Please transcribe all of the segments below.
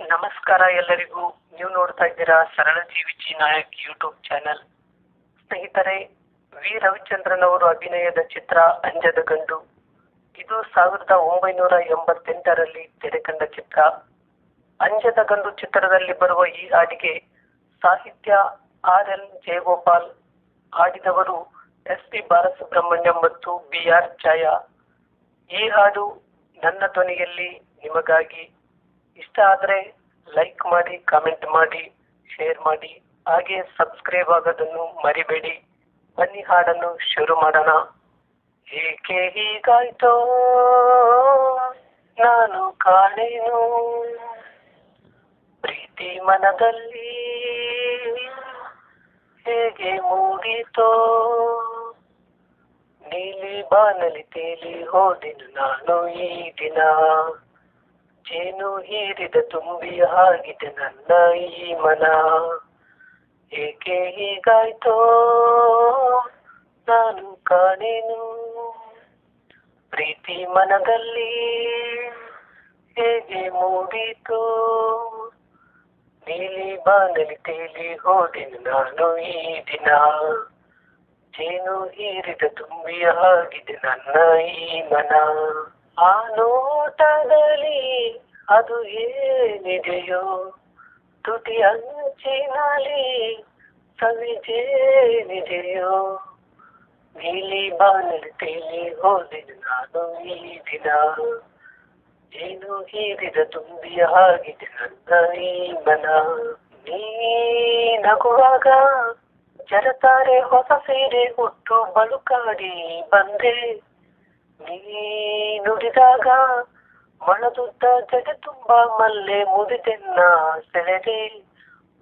ನಮಸ್ಕಾರ ಎಲ್ಲರಿಗೂ. ನೀವು ನೋಡ್ತಾ ಇದ್ದೀರಾ ಸರಳ ಜೀವಿಚಿ ನಾಯಕ್ ಯೂಟ್ಯೂಬ್ ಚಾನೆಲ್ ಸ್ನೇಹಿತರೆ, ವಿ ರವಿಚಂದ್ರನ್ ಅವರು ಅಭಿನಯದ ಚಿತ್ರ ಅಂಜದ ಗಂಡು. ಇದು ಸಾವಿರದ ಒಂಬೈನೂರ ಎಂಬತ್ತೆಂಟರಲ್ಲಿ ತೆರೆಕಂಡ ಚಿತ್ರ. ಅಂಜದ ಗಂಡು ಚಿತ್ರದಲ್ಲಿ ಬರುವ ಈ ಹಾಡಿಗೆ ಸಾಹಿತ್ಯ ಆರ್ ಎಲ್ ಜಯಗೋಪಾಲ್ ಹಾಡಿದವರು ಎಸ್ ಪಿ ಬಾಲಸುಬ್ರಹ್ಮಣ್ಯಂ ಮತ್ತು ಬಿ ಆರ್ ಛಾಯಾ. ಈ ಹಾಡು ನನ್ನ ಧ್ವನಿಯಲ್ಲಿ ನಿಮಗಾಗಿ ಇಷ್ಟ ಆದರೆ ಲೈಕ್ ಮಾಡಿ ಕಾಮೆಂಟ್ ಮಾಡಿ ಶೇರ್ ಮಾಡಿ. ಹಾಗೆ ಸಬ್ಸ್ಕ್ರೈಬ್ ಆಗೋದನ್ನು ಮರಿಬೇಡಿ. ಬನ್ನಿ ಹಾಡನ್ನು ಶುರು ಮಾಡೋಣ. ಏಕೆ ಹೀಗಾಯ್ತೋ? ನಾನು ಕಾಣೇನು. ಪ್ರೀತಿ ಮನದಲ್ಲಿ ಹೇಗೆ ಮೂಡಿತೋ? ನೀಲಿ ಬಾನಲಿ ತೇಲಿ ಹೋದೆನು ನಾನು ಈ ದಿನ. ಜೇನು ಹೀರಿದ ತುಂಬಿ ಆಗಿದೆ ನನ್ನ ಈ ಮನ. ಏಕೆ ಹೀಗಾಯ್ತೋ? ನಾನು ಕಾಣೇನು? ಪ್ರೀತಿ ಮನದಲ್ಲಿ ಹೇಗೆ ಮೂಡಿತು? ನೀಲಿ ಬಾನಲಿ ತೇಲಿ ಹೋದೆನು ನಾನು ಈ ದಿನ. ಜೇನು ಹೀರಿದ ತುಂಬಿ ಆಗಿದೆ ನನ್ನ ಈ ಮನ. ಆ ನೋಟದಲ್ಲಿ ಅದು ಏನಿದೆಯೋ? ತುಟಿ ಅಂಚಿನಲ್ಲಿ ಸವಿಜೇನಿದೆಯೋ? ನೀಲಿ ಬಾಲಿ ಹೋದೆನು ನಾನು ಈ ದಿನ. ಏನು ಹೀರಿದ ತುಂಬಿಯ ಹಾಗಿದೆ ನನ್ನ ಈ ಮನ. ನೀ ನಗುವಾಗ ಜರತಾರೆ ಹೊಸ ಸೀರೆ ಹುಟ್ಟು ಬಳುಕಾಡಿ ಬಂದೆ. ನೀ ನುಡಿದಾಗ ಮಣದುದ್ದ ಜಡೆ ತುಂಬ ಮಲ್ಲೆ ಮುರಿದೆನ್ನ ಸೆಳೆದೆ.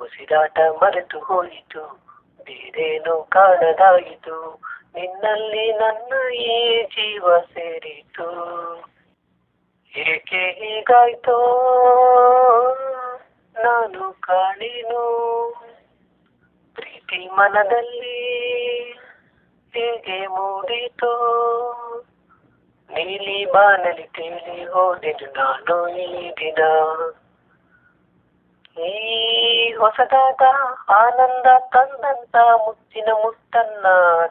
ಉಸಿರಾಟ ಮರೆತು ಹೋಯಿತು, ಬೇರೇನು ಕಾಣದಾಯಿತು. ನಿನ್ನಲ್ಲಿ ನನ್ನ ಈ ಜೀವ ಸೇರಿತು. ಏಕೆ ಹೀಗಾಯ್ತೋ? ನಾನು ಕಾಣಿನು. ಪ್ರೀತಿ ಮನದಲ್ಲಿ ಹೇಗೆ ಮೂಡಿತೋ. ನೀಲಿ ಬಾನಲಿ ತೇಲಿ ಹೋದೆನು ನಾನು ಈ ದಿನ. ಈ ಹೊಸದಾದ ಆನಂದ ತಂದಂತ ಮುತ್ತಿನ ಮುತ್ತನ್ನ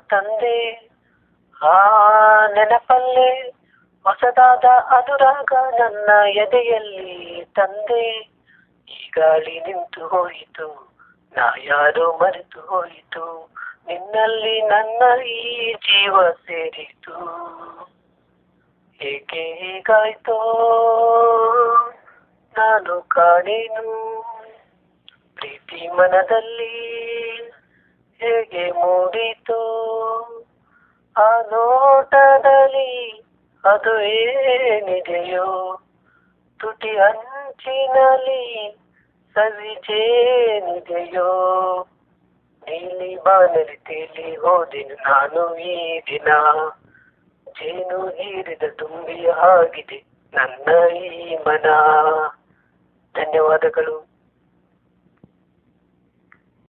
ತಂದೆ, ಆ ನೆನಪಲ್ಲೇ ಹೊಸದಾದ ಅನುರಾಗ ನನ್ನ ಎದೆಯಲ್ಲಿ ತಂದೆ. ಈ ಗಾಳಿ ನಿಂತು ಹೋಯಿತು, ನಾ ಯಾರೋ ಮರೆತು ಹೋಯಿತು, ನಿನ್ನಲ್ಲಿ ನನ್ನ ಈ ಜೀವ ಸೇರಿತು. ಏಕೆ ಹೀಗಾಯ್ತೋ ನಾನು ಕಾಣೇನು? ಪ್ರೀತಿ ಮನದಲ್ಲಿ ಹೇಗೆ ಮೂಡಿತು? ಆ ನೋಟದಲ್ಲಿ ಅದು ಏನಿದೆಯೋ? ತುಟಿ ಅಂಚಿನಲ್ಲಿ ಸವಿಜೇನಿದೆಯೋ ನೀಲಿ ಬಾನಲಿ ತೇಲಿ ಹೋದೆನು ನಾನು ಈ ದಿನ. ಜೇನು ಹೀರಿದ ತುಂಬಿ ಆಗಿದೆ ನನ್ನ ಈ ಮನ. ಧನ್ಯವಾದಗಳು.